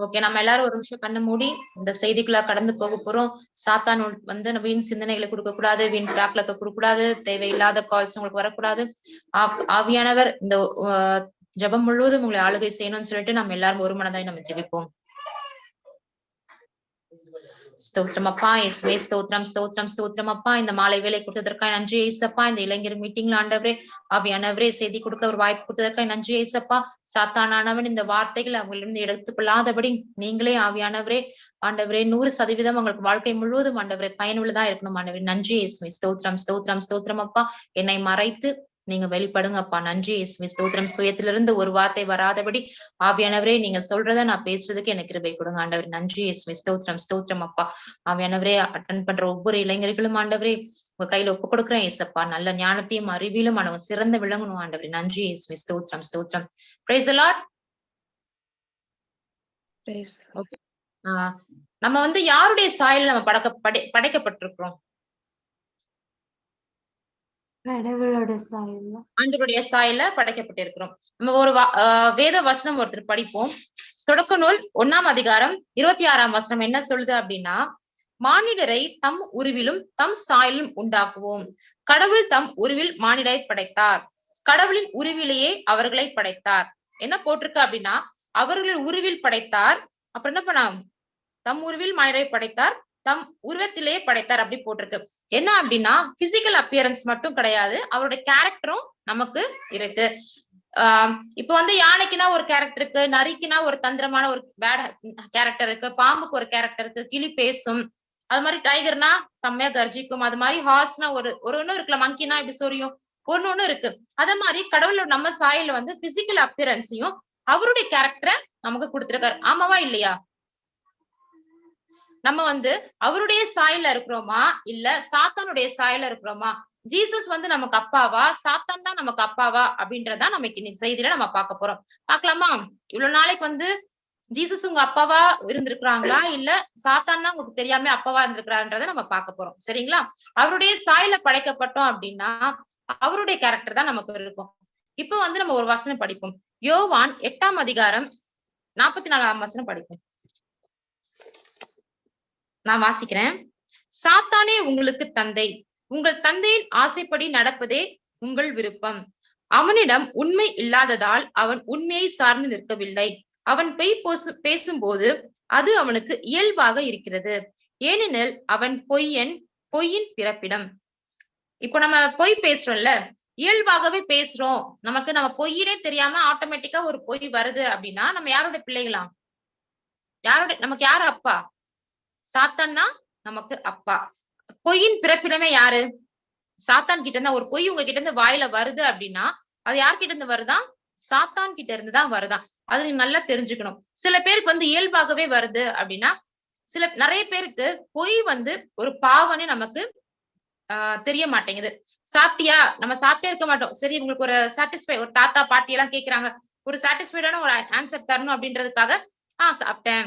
Okay நம்ம எல்லாரும் ஒரு நிமிஷம் கண்ணு மூடி இந்த செய்திக்குள்ள கடந்து போக போறோம். சாத்தான் வந்து நம்ம வீண் சிந்தனைகளை கொடுக்க கூடாது வீண் பிராக்லக்க கொடுக்க கூடாது தேவையில்லாத கால்ஸ் உங்களுக்கு வரக்கூடாது. ஆப்- ஆவியானவர் இந்த ஜபம் ஜெபம் முழுவதும் உங்களை ஆளுகை செய்யணும்னு சொல்லிட்டு நம்ம எல்லாரும் ஒரு மனதாய் நம்ம ஜெபிப்போம். ஸ்தோத்திரம் அப்பா இயேசுவே ஸ்தோத்திரம் ஸ்தோத்திரம் ஸ்தோத்திரம் அப்பா. இந்த மாலை வேலை கொடுத்ததற்காக நன்றி ஏசப்பா இந்த இளைஞர் மீட்டிங்ல ஆண்டவரே அவையானவரே செய்தி கொடுக்க ஒரு வாய்ப்பு கொடுத்ததற்காக நன்றி ஏசப்பா சாத்தானானவன் இந்த வார்த்தைகளை அவங்களிருந்து எடுத்துக்கொள்ளாதபடி நீங்களே ஆவியானவரே ஆண்டவரே நூறு சதவீதம் உங்களுக்கு வாழ்க்கை முழுவதும் ஆண்டவரே பயனுள்ளதா இருக்கணும் ஆண்டவரே. நன்றி இயேசுவே. ஸ்தோத்திரம் ஸ்தோத்திரம் ஸ்தோத்திரம் அப்பா. என்னை மறைத்து நீங்க வெளிப்படுங்க அப்பா. நன்றி இயேசுவே. ஸ்தோத்திரம். சுயத்திலிருந்து ஒரு வார்த்தை வராதபடி ஆவியானவரே நீங்க சொல்றத நான் பேசுறதுக்கு எனக்கு கிருபை கொடுங்க ஆண்டவர். நன்றி இயேசுவே. ஸ்தோத்திரம் ஸ்தோத்திரம் அப்பா. ஆவியானவரே அட்டன் பண்ற ஒவ்வொரு இளைஞர்களும் ஆண்டவரே உங்க கையில ஒப்பு கொடுக்குறேன் ஏசப்பா நல்ல ஞானத்தையும் அறிவிலும் அவங்க சிறந்து விளங்கணும் ஆண்டவரே. நன்றி இயேசுவே. ஸ்தோத்திரம் ஸ்தோத்திரம். பிரைஸ் ஆஹ் நம்ம வந்து யாருடைய சாயல் நம்ம படக்க படை படைக்கப்பட்டிருக்கிறோம்? ஆண்டவருடைய சாயல படைக்கப்பட்டிருக்கிறோம். நம்ம ஒரு வேத வசனம் ஒருத்தர் படிப்போம். தொடக்க நூல் ஒண்ணாம் அதிகாரம் இருபத்தி ஆறாம் வசனம் என்ன சொல்லுது அப்படின்னா மானிடரை தம் உருவிலும் தம் சாயலும் உண்டாக்குவோம். கடவுள் தம் உருவில் மானிடரை படைத்தார். கடவுளின் உருவிலேயே அவர்களை படைத்தார். என்ன போட்டிருக்கு அப்படின்னா அவர்கள் உருவில் படைத்தார். அப்புறம் என்ன பண்ணா தம் உருவில் மானிடரை படைத்தார். தம் உருவத்திலேயே படைத்தார் அப்படி போட்டிருக்கு. என்ன அப்படின்னா பிசிக்கல் அப்பியரன்ஸ் மட்டும் கிடையாது அவருடைய கேரக்டரும் நமக்கு இருக்கு. ஆஹ் இப்ப வந்து யானைக்குனா ஒரு கேரக்டர் இருக்கு நரிக்குனா ஒரு தந்திரமான ஒரு பேட் கேரக்டர் இருக்கு பாம்புக்கு ஒரு கேரக்டர் இருக்கு கிளி பேசும். அது மாதிரி டைகர்னா செம்மையா கர்ஜிக்கும். அது மாதிரி ஹார்ஸ்னா ஒரு ஒரு ஒண்ணு இருக்குல்ல மங்கினா இப்படி சொரியும்? ஒண்ணு ஒண்ணு இருக்கு. அத மாதிரி கடவுளோட நம்ம சாயில வந்து பிசிக்கல் அப்பியரன்ஸையும் அவருடைய கேரக்டரை நமக்கு கொடுத்திருக்காரு. ஆமாவா இல்லையா? நம்ம வந்து அவருடைய சாயல இருக்கிறோமா? இல்ல சாத்தானுடைய சாயல இருக்கிறோமா? ஜீசஸ் வந்து நமக்கு அப்பாவா? சாத்தான் தான் நமக்கு அப்பாவா? அப்படின்றதா நமக்கு இன்னைக்கு செய்தியில நம்ம பார்க்க போறோம். பாக்கலாமா இவ்வளவு நாளைக்கு வந்து ஜீசஸ் உங்க அப்பாவா இருந்திருக்கிறாங்களா? இல்ல சாத்தான் தான் உங்களுக்கு தெரியாம அப்பாவா இருந்திருக்கிறான்றத நம்ம பார்க்க போறோம். சரிங்களா? அவருடைய சாயல படைக்கப்பட்டோம் அப்படின்னா அவருடைய கேரக்டர் தான் நமக்கு இருக்கும். இப்போ வந்து நம்ம ஒரு வசனம் படிப்போம். யோவான் எட்டாம் அதிகாரம் நாற்பத்தி நாலாம் வசனம் படிப்போம். நான் வாசிக்கிறேன். சாத்தானே உங்களுக்கு தந்தை. உங்கள் தந்தையின் ஆசைப்படி நடப்பதே உங்கள் விருப்பம். அவனிடம் உண்மை இல்லாததால் அவன் உண்மையை சார்ந்து நிற்கவில்லை. அவன் பெய் போசு பேசும்போது அது அவனுக்கு இயல்பாக இருக்கிறது. ஏனெனில் அவன் பொய்யன் பொய்யின் பிறப்பிடம். இப்போ நம்ம பொய் பேசுறோம்ல இயல்பாகவே பேசுறோம். நமக்கு நம்ம பொய்யினே தெரியாம ஆட்டோமேட்டிக்கா ஒரு பொய் வருது அப்படின்னா நம்ம யாரோட பிள்ளைகளாம்? யாரோட நமக்கு யாரு அப்பா? சாத்தான் தான் நமக்கு அப்பா. பொய்யின் பிறப்பிடமே யாரு? சாத்தான் கிட்ட இருந்தா ஒரு பொய் உங்க கிட்ட இருந்து வாயில வருது அப்படின்னா அது யார்கிட்ட இருந்து வருதா? சாத்தான் கிட்ட இருந்து தான் வருதான் அது நீங்க நல்லா தெரிஞ்சுக்கணும். சில பேருக்கு வந்து இயல்பாகவே வருது அப்படின்னா சில நிறைய பேருக்கு பொய் வந்து ஒரு பாவனே நமக்கு ஆஹ் தெரிய மாட்டேங்குது. சாப்பிட்டியா? நம்ம சாப்பிட்டே இருக்க மாட்டோம். சரி உங்களுக்கு ஒரு சாட்டிஸ்ஃபை ஒரு தாத்தா பாட்டி எல்லாம் கேக்குறாங்க. ஒரு சாட்டிஸ்ஃபைடான ஒரு ஆன்சர் தரணும் அப்படின்றதுக்காக ஆஹ் சாப்பிட்டேன்.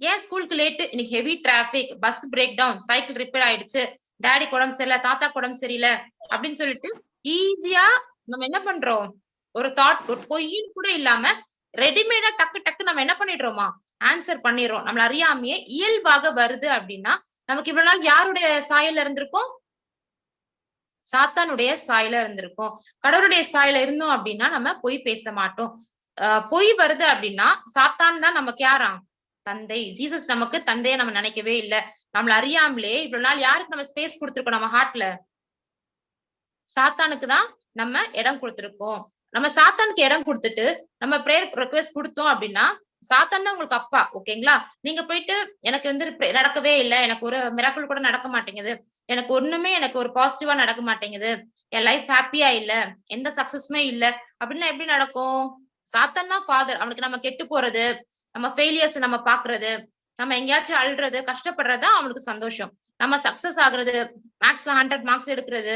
ஏன் ஸ்கூலுக்கு லேட்டு இன்னைக்கு heavy traffic bus breakdown cycle repair ஆயிடுச்சு. டேடி உடம்பு சரியில்லை தாத்தா உடம்பு சரியில்லை அப்படின்னு சொல்லிட்டு ஈஸியா நம்ம என்ன பண்றோம்? ஒரு தாட் ஒரு பொய்யின் கூட இல்லாம ரெடிமேடா டக்கு டக்கு நம்ம என்ன பண்ணிடுறோமா? ஆன்சர் பண்ணிடுறோம். நம்மள அறியாமையே இயல்பாக வருது அப்படின்னா நமக்கு இவ்வளவு நாள் யாருடைய சாயல்ல இருந்திருக்கும்? சாத்தானுடைய சாயல இருந்திருக்கும். கடவுளுடைய சாயல இருந்தோம் அப்படின்னா நம்ம பொய் பேச மாட்டோம். ஆஹ் பொய் வருது அப்படின்னா சாத்தான் தான் நமக்கு யாராம் தந்தை. ஜீசஸ் நமக்கு தந்தையை நம்ம நினைக்கவே இல்லை. நம்மள அறியாமலே இவ்வளவு நாள் யாருக்கு நம்ம ஸ்பேஸ் கொடுத்துருக்கோம் நம்ம ஹார்ட்ல சாத்தானுக்கு தான் நம்ம இடம் கொடுத்துருக்கோம். நம்ம சாத்தானுக்கு இடம் கொடுத்துட்டு நம்ம ப்ரேயர் ரெக்வெஸ்ட் கொடுத்தோம் அப்படின்னா சாத்தான் தான் உங்களுக்கு அப்பா ஓகேங்களா நீங்க போயிட்டு எனக்கு வந்து நடக்கவே இல்லை. எனக்கு ஒரு மிராக்கள் கூட நடக்க மாட்டேங்குது. எனக்கு ஒண்ணுமே எனக்கு ஒரு பாசிட்டிவா நடக்க மாட்டேங்குது. என் லைஃப் ஹாப்பியா இல்ல. எந்த சக்சஸுமே இல்ல. அப்படின்னா எப்படி நடக்கும்? சாத்தான் தான் ஃபாதர் அவனுக்கு நம்ம கெட்டு போறது. நம்ம ஃபெயிலியர்ஸ் நம்ம பாக்குறது நம்ம எங்கேயாச்சும் அழுறது கஷ்டப்படுறது அவனுக்கு சந்தோஷம். நம்ம சக்சஸ் ஆகுறது மேக்ஸ்ல ஹண்ட்ரட் மார்க்ஸ் எடுக்கிறது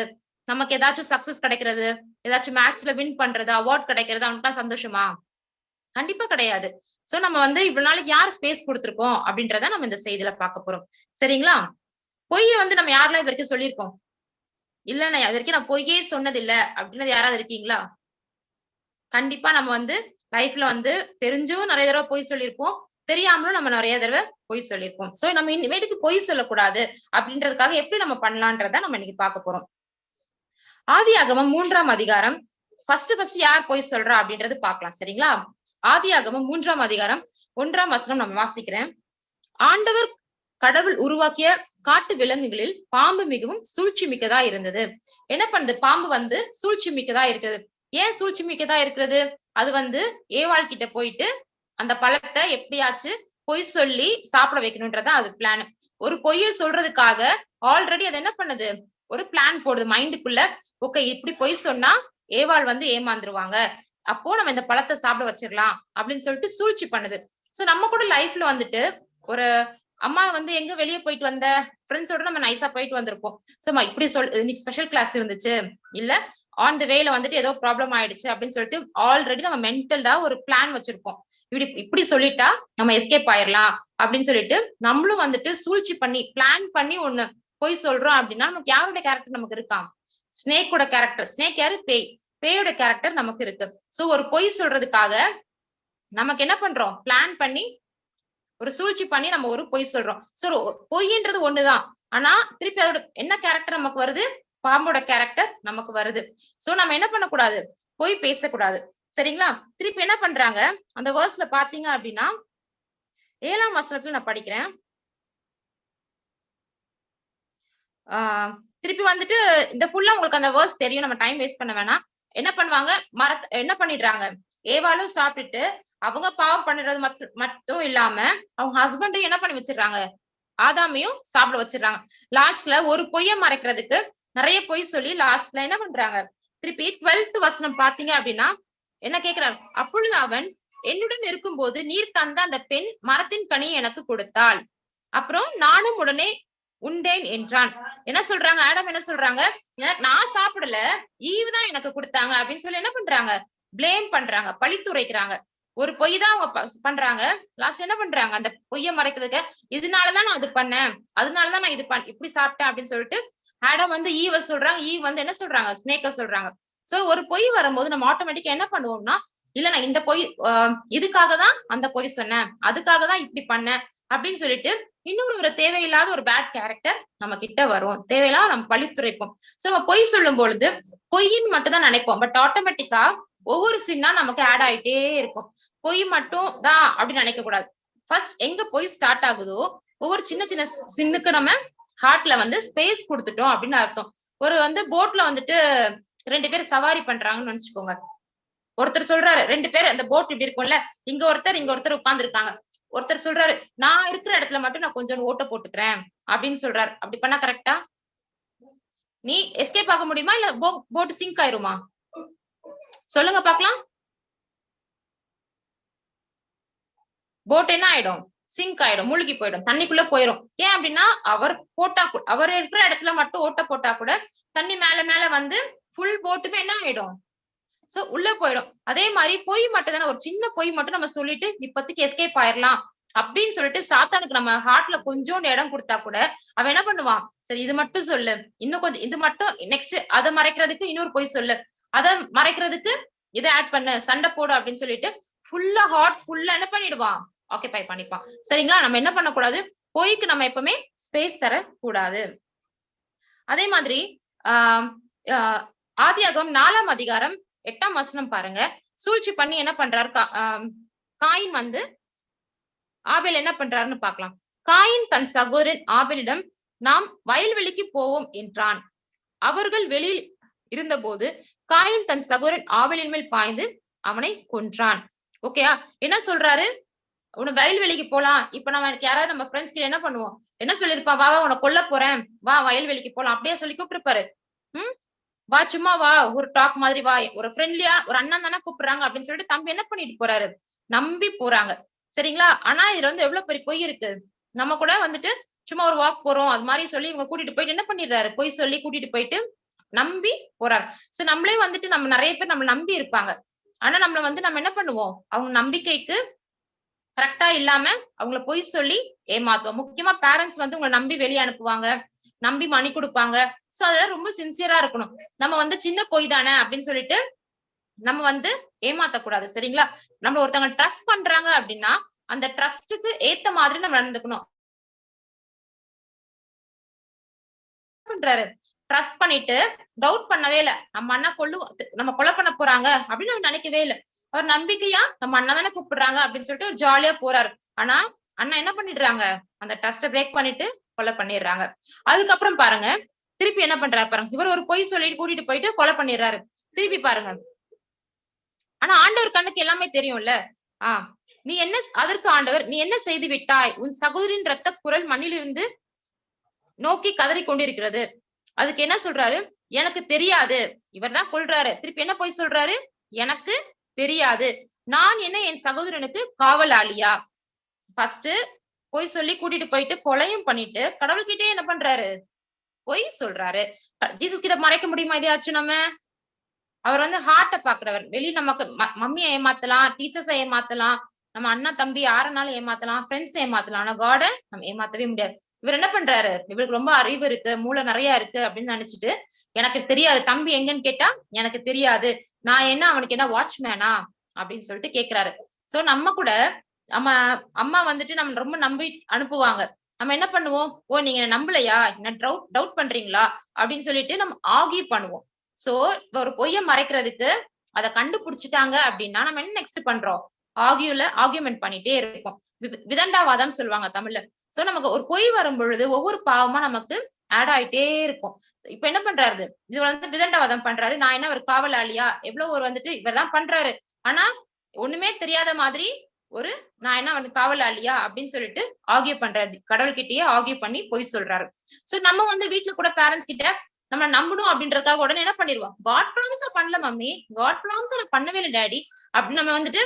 நமக்கு ஏதாச்சும் சக்சஸ் கிடைக்கிறது ஏதாச்சும் மேக்ஸ்ல வின் பண்றது அவார்ட் கிடைக்கிறது அவனுக்கு சந்தோஷமா? கண்டிப்பா கிடையாது. சோ நம்ம வந்து இவ்வளவு நாளைக்கு யார் ஸ்பேஸ் கொடுத்திருக்கோம் அப்படின்றத நம்ம இந்த செய்தியில பார்க்க போறோம். சரிங்களா? பொய்ய வந்து நம்ம யாரெல்லாம் இது வரைக்கும் சொல்லியிருக்கோம்? இல்ல நான் இது வரைக்கும் நான் பொய்யே சொன்னது அப்படின்னு யாராவது இருக்கீங்களா? கண்டிப்பா நம்ம வந்து லைஃப்ல வந்து தெரிஞ்சும் நிறைய தடவை பொய் சொல்லியிருப்போம். தெரியாமலும் நம்ம நிறைய தடவை பொய் சொல்லியிருப்போம். சோ நம்ம இனிமேட்டுக்கு பொய் சொல்லக்கூடாது அப்படின்றதுக்காக எப்படி நம்ம பண்ணலான்றத நம்ம இன்னைக்கு பார்க்க போறோம். ஆதி ஆகமம் மூன்றாம் அதிகாரம். ஃபர்ஸ்ட் ஃபர்ஸ்ட் யார் பொய் சொல்றா அப்படின்றது பார்க்கலாம். சரிங்களா? ஆதி ஆகமம் மூன்றாம் அதிகாரம் ஒன்றாம் வசனம் நம்ம வாசிக்கிறேன். ஆண்டவர் கடவுள் உருவாக்கிய காட்டு விலங்குகளில் பாம்பு மிகவும் சூழ்ச்சி மிக்கதா இருந்தது. என்ன பண்ணுது? பாம்பு வந்து சூழ்ச்சி மிக்கதா இருக்கிறது. ஏன் சூழ்ச்சி மிக்கதா இருக்கிறது? அது வந்து ஏவாள் கிட்ட போயிட்டு அந்த பழத்தை எப்படியாச்சு பொய் சொல்லி சாப்பிட வைக்கணும்ன்றதா அது பிளான் ஒரு பொய்ய சொல்றதுக்காக ஆல்ரெடி அது என்ன பண்ணுது? ஒரு பிளான் போடுது மைண்டுக்குள்ள ஓகே இப்படி பொய் சொன்னா ஏவாள் வந்து ஏமாந்துருவாங்க. அப்போ நம்ம இந்த பழத்தை சாப்பிட வச்சிடலாம் அப்படின்னு சொல்லிட்டு சூழ்ச்சி பண்ணுது. சோ நம்ம கூட லைஃப்ல வந்துட்டு ஒரு அம்மா வந்து எங்க வெளியே போயிட்டு வந்த? ஃப்ரெண்ட்ஸோட நம்ம நைஸா போயிட்டு வந்திருப்போம். சோ இப்படி சொல் இன்னைக்கு ஸ்பெஷல் கிளாஸ் இருந்துச்சு. இல்ல ஆன் த வேல வந்துட்டு ஏதோ ப்ராப்ளம் ஆயிடுச்சு அப்படின்னு சொல்லிட்டு ஆல்ரெடி நம்ம மென்டல்டா ஒரு பிளான் வச்சிருப்போம். இப்படி இப்படி சொல்லிட்டா நம்ம எஸ்கேப் ஆயிரலாம் அப்படின்னு சொல்லிட்டு நம்மளும் வந்துட்டு சூழ்ச்சி பண்ணி பிளான் பண்ணி ஒண்ணு போய் சொல்றோம் அப்படின்னா நமக்கு யாரோட கேரக்டர் நமக்கு இருக்கான் ஸ்னேக்கோட கேரக்டர் ஸ்னேக் யாரு? பேய். பேயோட கேரக்டர் நமக்கு இருக்கு. சோ ஒரு பொய் சொல்றதுக்காக நமக்கு என்ன பண்றோம்? பிளான் பண்ணி ஒரு சூழ்ச்சி பண்ணி நம்ம ஒரு பொய் சொல்றோம். சோ பொய்ன்றது ஒண்ணுதான். ஆனா திருப்பி அதோட என்ன கேரக்டர் நமக்கு வருது? பாம்போட கேரக்டர் நமக்கு வருது. சோ நம்ம என்ன பண்ணக்கூடாது? போய் பேசக்கூடாது. சரிங்களா? திருப்பி என்ன பண்றாங்க? அந்த வேர்ஸ்ல பாத்தீங்க அப்படின்னா ஏழாம் வசனத்துல நான் படிக்கிறேன். ஆஹ் திருப்பி வந்துட்டு இந்த ஃபுல்லா உங்களுக்கு அந்த வேர்ஸ் தெரியும். நம்ம டைம் வேஸ்ட் பண்ண வேணாம். என்ன பண்ணுவாங்க? மரத் என்ன பண்ணிடுறாங்க? ஏவாலும் சாப்பிட்டுட்டு அவங்க பாவம் பண்ணுறது மத் மட்டும் இல்லாம அவங்க ஹஸ்பண்டையும் என்ன பண்ணி வச்சிடுறாங்க? ஆதாமையும் சாப்பிட வச்சிடுறாங்க. லாஸ்ட்ல ஒரு பொய்ய மறைக்கிறதுக்கு நிறைய பொய் சொல்லி லாஸ்ட்ல என்ன பண்றாங்க? திருப்பி டுவெல்த் வசனம் பாத்தீங்க அப்படின்னா என்ன கேக்குறாரு? அப்பொழுது அவன் என்னுடன் இருக்கும்போது நீர் தந்த அந்த பெண் மரத்தின் கனி எனக்கு கொடுத்தாள். அப்புறம் நானும் உடனே உண்டேன் என்றான். என்ன சொல்றாங்க? ஆடம் என்ன சொல்றாங்க? நான் சாப்பிடல. ஈவு தான் எனக்கு கொடுத்தாங்க அப்படின்னு சொல்லி என்ன பண்றாங்க? பிளேம் பண்றாங்க. பழித்துரைக்கிறாங்க ஒரு பொய் தான் அவங்க பண்றாங்க. லாஸ்ட் என்ன பண்றாங்க? அந்த பொய்ய மறைக்கிறதுக்கு இதனாலதான் நான் இது பண்ணேன். அதனாலதான் நான் இது பண் இப்படி சாப்பிட்டேன் அப்படின்னு சொல்லிட்டு ஆடம் வந்து ஈவ சொல்றாங்க ஈவ் வந்து என்ன சொல்றாங்க? ஸ்னேக்க சொல்றாங்க. சோ ஒரு பொய் வரும்போது நம்ம ஆட்டோமேட்டிக்கா என்ன பண்ணுவோம்னா இல்ல நான் இந்த பொய் இதுக்காக தான் அந்த பொய் சொன்னேன். அதுக்காக தான் இப்படி பண்ணேன். அப்படின்னு சொல்லிட்டு இன்னொரு ஒரு தேவையில்லாத ஒரு பேட் கேரக்டர் நம்ம கிட்ட வரும். தேவையில்லாம நம்ம பழித்துரைப்போம் சோ நம்ம பொய் சொல்லும் பொழுது பொய்ன்னு மட்டும் தான் நினைப்போம். பட் ஆட்டோமேட்டிக்கா ஒவ்வொரு சின்னா நமக்கு ஆட் ஆயிட்டே இருக்கும். பொய் மட்டும் தான் அப்படின்னு நினைக்க கூடாது ஃபர்ஸ்ட் எங்க பொய் ஸ்டார்ட் ஆகுதோ ஒவ்வொரு சின்ன சின்ன சின்னுக்கு நம்ம ஹார்ட்ல வந்து ஸ்பேஸ் கொடுத்துட்டோம் அப்படின்னு அர்த்தம். ஒரு வந்து போட்ல வந்துட்டு ரெண்டு பேர் சவாரி பண்றாங்கன்னு நினைச்சுக்கோங்க. ஒருத்தர் சொல்றாரு ரெண்டு பேர் அந்த போட் இப்படி இருக்கும்ல இங்க ஒருத்தர் இங்க ஒருத்தர் உட்கார்ந்து இருக்காங்க ஒருத்தர் சொல்றாரு நான் இருக்கிற இடத்துல மட்டும் நான் கொஞ்சம் ஓட்ட போட்டுக்கிறேன் அப்படின்னு சொல்றாரு. அப்படி பண்ணா கரெக்டா நீ எஸ்கேப் ஆக முடியுமா? இல்ல போட் சிங்க் ஆயிருமா? சொல்லுங்க பாக்கலாம் போட் என்ன ஆயிடும்? சிங்க் ஆயிடும் மூழ்கி போயிடும் தண்ணிக்குள்ள போயிடும் ஏன் அப்படின்னா அவர் போட்டா அவர் இருக்கிற இடத்துல மட்டும் ஓட்ட போட்டா கூட தண்ணி மேல மேல வந்து ஃபுல் போட்டுமே என்ன ஆயிடும்? சோ உள்ள போயிடும். அதே மாதிரி பொய் மட்டும் தானே ஒரு சின்ன பொய் மட்டும் நம்ம சொல்லிட்டு இப்பத்துக்கு எஸ்கேப் ஆயிரலாம். அப்படின்னு சொல்லிட்டு சாத்தானுக்கு நம்ம ஹார்ட்ல கொஞ்சோண்டு இடம் கொடுத்தா கூட அவன் என்ன பண்ணுவான்? சரி இது மட்டும் சொல்லு. இன்னும் கொஞ்சம் இது மட்டும் நெக்ஸ்ட் அதை மறைக்கிறதுக்கு இன்னொரு பொய் சொல்லு. அதை மறைக்கிறதுக்கு இதை ஆட் பண்ணு சண்டை போடு அப்படின்னு சொல்லிட்டு ஃபுல்லா ஹார்ட் ஃபுல்லா என்ன பண்ணிடுவான்? ஆக்கியபை பண்ணிப்பான் சரிங்களா? நம்ம என்ன பண்ணக்கூடாது? பொய்க்கு நம்ம எப்பவுமே ஸ்பேஸ் தர கூடாது அதே மாதிரி ஆஹ் ஆதியாகம் நாலாம் அதிகாரம் எட்டாம் வசனம் பாருங்க. சூழ்ச்சி பண்ணி என்ன பண்றாரு? காயின் வந்து ஆபேல் என்ன பண்றாருன்னு பாக்கலாம் காயின் தன் சகோதரன் ஆபேலிடம் நாம் வயல்வெளிக்கு போவோம் என்றான். அவர்கள் வெளியில் இருந்தபோது காயின் தன் சகோதரன் ஆவலின் மேல் பாய்ந்து அவனை கொன்றான். ஓகேயா என்ன சொல்றாரு? உன வயல்வெளிக்கு போலாம். இப்ப நம்ம யாராவது நம்ம ஃப்ரெண்ட்ஸ் கிட்ட என்ன பண்ணுவோம்? என்ன சொல்லிருப்பான் வா வா உன கொல்ல போறேன். வா வயல்வெளிக்கு போலாம். அப்படியே சொல்லி கூப்பிட்டுருப்பாரு. உம் வா சும்மா வா. ஒரு டாக் மாதிரி வா. ஒரு ஃப்ரெண்ட்லியா ஒரு அண்ணன் தானே கூப்பிடுறாங்க அப்படின்னு சொல்லிட்டு தம்பி என்ன பண்ணிட்டு போறாரு? நம்பி போறாங்க. சரிங்களா? ஆனா இதுல வந்து எவ்வளவு பெரிய பொய் இருக்கு? நம்ம கூட வந்துட்டு சும்மா ஒரு வாக் போறோம். அது மாதிரி சொல்லி இவங்க கூட்டிட்டு போயிட்டு என்ன பண்ணிடுறாரு? பொய் சொல்லி கூட்டிட்டு போயிட்டு நம்பி போறாரு. சோ நம்மளே வந்துட்டு நம்ம நிறைய பேர் நம்ம நம்பி இருப்பாங்க. ஆனா நம்மள வந்து நம்ம என்ன பண்ணுவோம்? அவங்க நம்பிக்கைக்கு கரெக்டா இல்லாம அவங்கள பொய் சொல்லி ஏமாத்துவோம் முக்கியமா பேரண்ட்ஸ் வந்து உங்களை நம்பி வெளியே அனுப்புவாங்க. நம்பி மணி கொடுப்பாங்க. சோ அதெல்லாம் ரொம்ப சின்சியரா இருக்கணும். நம்ம வந்து சின்ன பொய் தானே அப்படின்னு சொல்லிட்டு நம்ம வந்து ஏமாத்தக்கூடாது சரிங்களா? நம்ம ஒருத்தவங்க ட்ரஸ்ட் பண்றாங்க அப்படின்னா அந்த ட்ரஸ்டுக்கு ஏத்த மாதிரி நம்ம நடந்துக்கணும். பண்றாரு. ட்ரஸ்ட் பண்ணிட்டு டவுட் பண்ணவே இல்ல. நம்ம அண்ணா கொள்ளு நம்ம கொலை பண்ண போறாங்க அப்படின்னு நம்ம நினைக்கவே இல்ல. அவர் நம்பிக்கையா நம்ம அண்ணா தானே கூப்பிடுறாங்க அப்படின்னு சொல்லிட்டு ஒரு ஜாலியா போறாரு. ஆனா அண்ணா என்ன பண்ணிடுறாங்க? அந்த ட்ரஸ்ட பிரேக் பண்ணிட்டு கொலை பண்ணிடுறாங்க. அதுக்கப்புறம் பாருங்க திருப்பி என்ன பண்றாரு பாருங்க. இவர் ஒரு பொய் சொல்லிட்டு கூட்டிட்டு போயிட்டு கொலை பண்ணிடுறாரு. திருப்பி பாருங்க. ஆனா ஆண்டவர் கண்ணுக்கு எல்லாமே தெரியும்ல. ஆஹ் நீ என்ன அதற்கு ஆண்டவர் நீ என்ன செய்து விட்டாய்? உன் சகோதரின் ரத்த குரல் மண்ணிலிருந்து நோக்கி கதறி கொண்டிருக்கிறது. அதுக்கு என்ன சொல்றாரு? எனக்கு தெரியாது. இவர் தான் கொள்றாரு திருப்பி என்ன போய் சொல்றாரு? எனக்கு தெரியாது. நான் என்ன என் சகோதரனுக்கு காவலாளியா? ஃபர்ஸ்ட் பொய் சொல்லி கூட்டிட்டு போயிட்டு கொலையும் பண்ணிட்டு கடவுள்கிட்டே என்ன பண்றாரு? பொய் சொல்றாரு. ஜீசஸ் கிட்ட மறைக்க முடியுமா இதையாச்சும் நம்ம? அவர் வந்து ஹார்ட்ட பாக்குறவர். வெளியே நமக்கு மம்மியை ஏமாத்தலாம் டீச்சர்ஸை ஏமாத்தலாம் நம்ம அண்ணா தம்பி யாரனாலும் ஏமாத்தலாம் ஃப்ரெண்ட்ஸ் ஏமாத்தலாம். ஆனா காட நம்ம ஏமாத்தவே முடியாது. இவர் என்ன பண்றாரு? இவருக்கு ரொம்ப அறிவு இருக்கு மூளை நிறைய இருக்கு அப்படின்னு நினைச்சிட்டு எனக்கு தெரியாது. தம்பி எங்கன்னு கேட்டா எனக்கு தெரியாது. நான் என்ன அவனுக்கு என்ன வாட்ச்மேனா அப்படின்னு சொல்லிட்டு கேக்குறாரு. சோ நம்ம கூட நம்ம அம்மா வந்துட்டு நம்ம ரொம்ப நம்பி அனுப்புவாங்க. நம்ம என்ன பண்ணுவோம்? ஓ நீங்க நம்பலையா? என்ன டவுட் டவுட் பண்றீங்களா? அப்படின்னு சொல்லிட்டு நம்ம ஆகி பண்ணுவோம். சோ ஒரு பொய்ய மறைக்கிறதுக்கு அதை கண்டுபிடிச்சிட்டாங்க அப்படின்னா நம்ம என்ன நெக்ஸ்ட் பண்றோம்? ஆகியோல ஆர்கியூமெண்ட் பண்ணிட்டே இருக்கும் விதண்டாவாதம் சொல்லுவாங்க தமிழ்ல. சோ நமக்கு ஒரு பொய் வரும் பொழுது ஒவ்வொரு பாவமா நமக்கு ஆட் ஆயிட்டே இருக்கும். இப்ப என்ன பண்றாரு? இது வந்து விதண்டாவாதம் பண்றாரு. நான் என்ன ஒரு காவலாளியா? எவ்வளவு ஒரு வந்துட்டு இவர் தான் பண்றாரு. ஆனா ஒண்ணுமே தெரியாத மாதிரி ஒரு நான் என்ன வந்து காவலாளியா? அப்படின்னு சொல்லிட்டு ஆகிய பண்றாரு. கடவுள்கிட்டயே ஆகிய பண்ணி பொய் சொல்றாரு. சோ நம்ம வந்து வீட்டுல கூட பேரண்ட்ஸ் கிட்ட நம்ம நம்பணும் அப்படின்றதுக்காக உடனே என்ன பண்ணிடுவோம்? காட் ப்ராமிஸா பண்ணல மம்மி. காட் ப்ராமிஸா நான் பண்ணவே இல்லை டேடி. அப்படின்னு நம்ம வந்துட்டு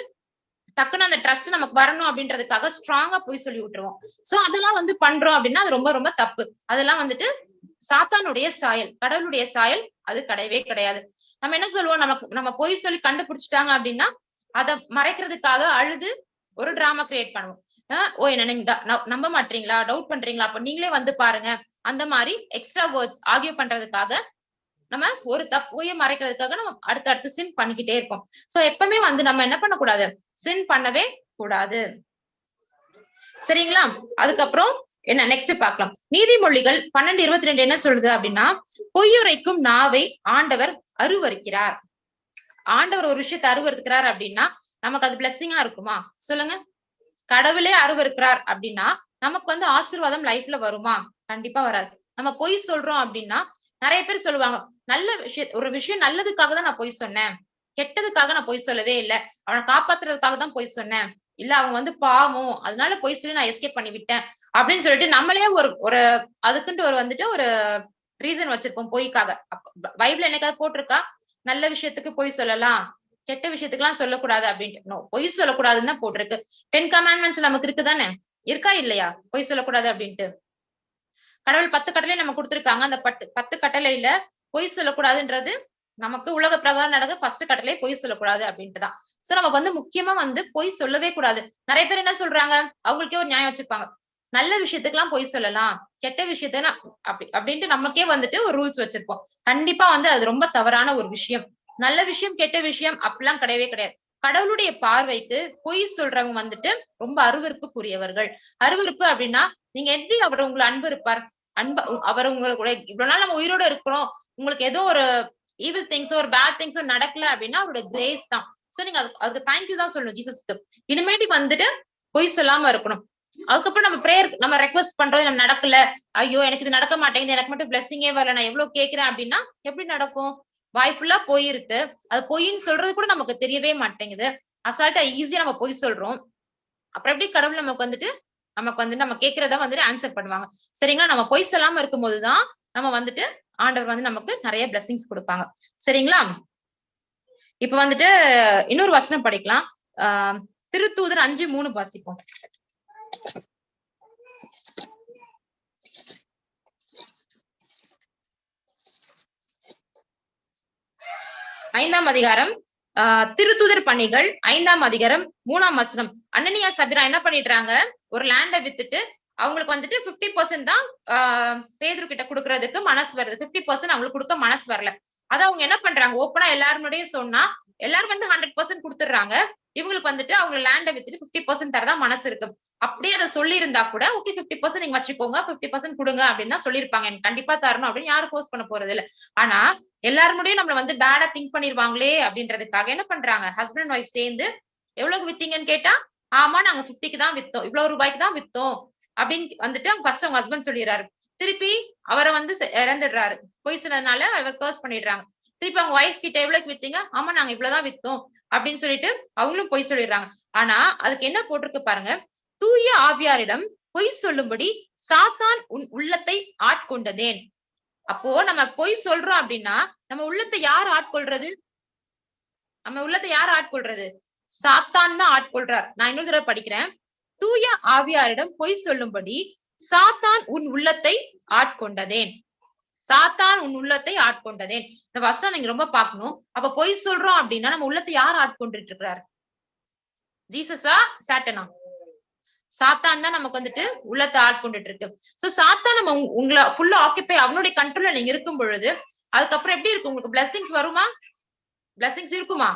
டக்குன்னு அந்த ட்ரஸ்ட் நமக்கு வரணும் அப்படின்றதுக்காக ஸ்ட்ராங்கா போய் சொல்லி விட்டுருவோம். சோ அதெல்லாம் வந்து பண்றோம் அப்படின்னா அது ரொம்ப ரொம்ப தப்பு. அதெல்லாம் வந்துட்டு சாத்தானுடைய சாயல் கடவுளுடைய சாயல் அது கிடையவே கிடையாது. நம்ம என்ன சொல்லுவோம்? நமக்கு நம்ம பொய் சொல்லி கண்டுபிடிச்சிட்டாங்க அப்படின்னா அதை மறைக்கிறதுக்காக அழுது ஒரு டிராமா கிரியேட் பண்ணுவோம். ஓ என்ன நீங்க நம்ப மாட்டீங்களா? டவுட் பண்றீங்களா? அப்ப நீங்களே வந்து பாருங்க. அந்த மாதிரி எக்ஸ்ட்ரா வேர்ட்ஸ் ஆகிய பண்றதுக்காக நம்ம ஒரு தப்பைய மறைக்கிறதுக்காக நம்ம அடுத்தடுத்து சின் பண்ணிக்கிட்டே இருக்கோம் சோ எப்பவுமே வந்து நம்ம என்ன பண்ணக்கூடாது? சின் பண்ணவே கூடாது. சரிங்களா? அதுக்கப்புறம் என்ன? நெக்ஸ்ட் பார்க்கலாம். நீதிமொழிகள் பன்னெண்டு இருபத்தி ரெண்டு என்ன சொல்லுது அப்படின்னா பொய்யுரைக்கும் நாவை ஆண்டவர் அருவருக்கிறார். ஆண்டவர் ஒரு விஷயத்தை அருவருக்கிறார் அப்படின்னா நமக்கு அது பிளஸ்ஸிங்கா இருக்குமா? சொல்லுங்க. கடவுளே அருவருக்கிறார் அப்படின்னா நமக்கு வந்து ஆசீர்வாதம் லைஃப்ல வருமா? கண்டிப்பா வராது. நம்ம பொய் சொல்றோம் அப்படின்னா நிறைய பேர் சொல்லுவாங்க நல்ல விஷயம் ஒரு விஷயம் நல்லதுக்காக தான் நான் பொய் சொன்னேன். கெட்டதுக்காக நான் பொய் சொல்லவே இல்லை. அவனை காப்பாத்துறதுக்காக தான் பொய் சொன்னேன். இல்ல அவங்க வந்து பாவம். அதனால பொய் சொல்லி நான் எஸ்கேப் பண்ணி விட்டேன். அப்படின்னு சொல்லிட்டு நம்மளே ஒரு ஒரு அதுக்குன்ட்டு ஒரு வந்துட்டு ஒரு ரீசன் வச்சிருப்போம் பொய்க்காக. பைபிள் என்னைக்காவது போட்டிருக்கா? நல்ல விஷயத்துக்கு பொய் சொல்லலாம். கெட்ட விஷயத்துக்கு எல்லாம் சொல்லக்கூடாது அப்படின்ட்டு. நோ பொய் சொல்லக்கூடாதுன்னு தான் போட்டிருக்கு. டென் கமாண்ட்மெண்ட்ஸ் நமக்கு இருக்குதானே? இருக்கா இல்லையா? பொய் சொல்லக்கூடாது அப்படின்ட்டு. கடவுள் பத்து கட்டளை நம்ம கொடுத்திருக்காங்க. அந்த பத்து பத்து கட்டளையில பொய் சொல்லக்கூடாதுன்றது நமக்கு உலக பிரகாரம் நடக்க ஃபர்ஸ்ட் கட்டளை பொய் சொல்லக்கூடாது அப்படின்ட்டுதான். சோ நம்ம வந்து முக்கியமா வந்து பொய் சொல்லவே கூடாது. நிறைய பேர் என்ன சொல்றாங்க? அவங்களுக்கே ஒரு நியாயம் வச்சிருப்பாங்க. நல்ல விஷயத்துக்கு எல்லாம் பொய் சொல்லலாம். கெட்ட விஷயத்த அப்படி அப்படின்ட்டு நமக்கே வந்துட்டு ஒரு ரூல்ஸ் வச்சிருப்போம். கண்டிப்பா வந்து அது ரொம்ப தவறான ஒரு விஷயம். நல்ல விஷயம் கெட்ட விஷயம் அப்படிலாம் கிடையவே கிடையாது. கடவுளுடைய பார்வைக்கு பொய் சொல்றவங்க வந்துட்டு ரொம்ப அருவருப்புக்குரியவர்கள். அருவருப்பு அப்படின்னா நீங்க எப்படி அவர் உங்களை அன்பு இருப்பார்? அன்பு அவர் உங்களுக்கு இவ்வளவு நாள் நம்ம உயிரோட இருக்கிறோம். உங்களுக்கு ஏதோ ஒரு ஈவில் திங்ஸோ ஒரு பேட் திங்ஸோ நடக்கல அப்படின்னா அவரோட கிரேஸ் தான். சோ நீங்க அதுக்கு தேங்க்யூ தான் சொல்லணும் ஜீசஸ்க்கு. இனிமேட்டுக்கு வந்துட்டு பொய் சொல்லாம இருக்கணும். அதுக்கப்புறம் நம்ம ப்ரேயர் நம்ம ரெக்வஸ்ட் பண்றோம் நம்ம நடக்கல. ஐயோ எனக்கு இது நடக்க மாட்டேங்குது எனக்கு மட்டும் பிளஸிங்கே வரல நான் எவ்வளவு கேட்கிறேன் அப்படின்னா எப்படி நடக்கும்? வாய் ஃபுல்லா பொய் இருக்கு. அது பொய்ன்னு சொல்றது கூட நமக்கு தெரியவே மாட்டேங்குது. அசால்ட்டா ஈஸியா நம்ம பொய் சொல்றோம். அப்புறம் எப்படி கடவுள் நமக்கு வந்துட்டு நமக்கு வந்து நம்ம கேட்கறதா வந்துட்டு ஆன்சர் பண்ணுவாங்க. சரிங்களா? நம்ம பொய் சொல்லாம இருக்கும்போதுதான் நம்ம வந்துட்டு ஆண்டவர் வந்து நமக்கு நிறைய பிளஸிங்ஸ் கொடுப்பாங்க. சரிங்களா? இப்ப வந்துட்டு இன்னொரு வசனம் படிக்கலாம். ஆஹ் திருத்தூதர் அஞ்சு மூணு வாசிப்போம். ஐந்தாம் அதிகாரம் ஆஹ் திருத்துதர் பணிகள் ஐந்தாம் அதிகாரம் மூணாம் வசனம். அன்னனியா சபிரா என்ன பண்ணிடுறாங்க? ஒரு லேண்ட வித்துட்டு அவங்களுக்கு வந்துட்டு பிப்டி பர்சன்ட் தான் ஆஹ் கிட்ட குடுக்கறதுக்கு மனசு வருது. பிப்டி பர்சன்ட் அவங்களுக்கு கொடுக்க மனசு வரல. அதை அவங்க என்ன பண்றாங்க? ஓப்பனா எல்லாருடைய சொன்னா எல்லாரும் வந்து ஹண்ட்ரட் பர்சன்ட் கொடுத்துடுறாங்க. இவங்களுக்கு வந்துட்டு அவங்க லேண்டை வித்துட்டு பிப்டி பர்சன்ட் தரதா மனசு இருக்கு. அப்படியே அதை சொல்லி இருந்தா கூட ஓகே பிப்டி பர்சன்ட் நீங்க வச்சுக்கோங்க பிப்டி பர்சன்ட் கொடுங்க அப்படின்னு தான் சொல்லியிருப்பாங்க. எனக்கு கண்டிப்பா தரணும் அப்படின்னு யாரும் ஃபோர்ஸ் பண்ண போறது இல்ல. ஆனா எல்லாருமுடையும் நம்மள வந்து பேடா திங்க் பண்ணிருவாங்களே அப்படின்றதுக்காக என்ன பண்றாங்க? ஹஸ்பண்ட் அண்ட் ஒய்ஃப் சேர்ந்து எவ்வளவு வித்தீங்கன்னு கேட்டா ஆமா நாங்க பிப்டிக்கு தான் வித்தோம். இவ்வளவு ரூபாய்க்கு தான் வித்தோம். அப்படின்னு வந்துட்டு அவங்க ஃபர்ஸ்ட் அவங்க ஹஸ்பண்ட் சொல்லிடுறாரு. திருப்பி அவரை வந்து இறந்துடுறாரு. பொய் சொன்னதுனால அவர் கர்ஸ் பண்ணிடுறாங்க. திருப்பி அவங்க ஒய்ஃப் கிட்ட எவ்வளவுக்கு வித்தீங்க? ஆமா நாங்க இவ்வளவுதான் வித்தோம். அப்படின்னு சொல்லிட்டு அவங்களும் பொய் சொல்லிடுறாங்க. ஆனா அதுக்கு என்ன போட்டிருக்கு பாருங்க. தூய ஆவியாரிடம் பொய் சொல்லும்படி சாத்தான் உன் உள்ளத்தை ஆட்கொண்டதேன். அப்போ நம்ம பொய் சொல்றோம் அப்படின்னா நம்ம உள்ளத்தை யார் ஆட்கொள்றது? நம்ம உள்ளத்தை யார் ஆட்கொள்றது? சாத்தான் தான் ஆட்கொள்றார். நான் இன்னொரு தடவை படிக்கிறேன். தூய ஆவியாரிடம் பொய் சொல்லும்படி சாத்தான் உன் உள்ளத்தை ஆட்கொண்டதேன். சாத்தான் உன் உள்ளத்தை ஆட்கொண்டதேன். இந்த வசனம் நீங்க ரொம்ப பாக்கணும் அப்ப பொய் சொல்றோம் அப்படின்னா நம்ம உள்ளத்தை யார் ஆட்கொண்டுட்டு இருக்கிறார் ஜீசஸா சாட்டனா சாத்தான் தான் நமக்கு வந்துட்டு உள்ளத்தை ஆட்கொண்டுட்டு இருக்கு சோ சாத்தான் நம்ம உங்களை ஃபுல்லா ஆக்கிப்பை அவனுடைய கண்ட்ரோல்ல நீங்க இருக்கும் பொழுது அதுக்கப்புறம் எப்படி இருக்கும்? உங்களுக்கு பிளெஸிங்ஸ் வருமா? பிளெஸிங்ஸ் இருக்குமா?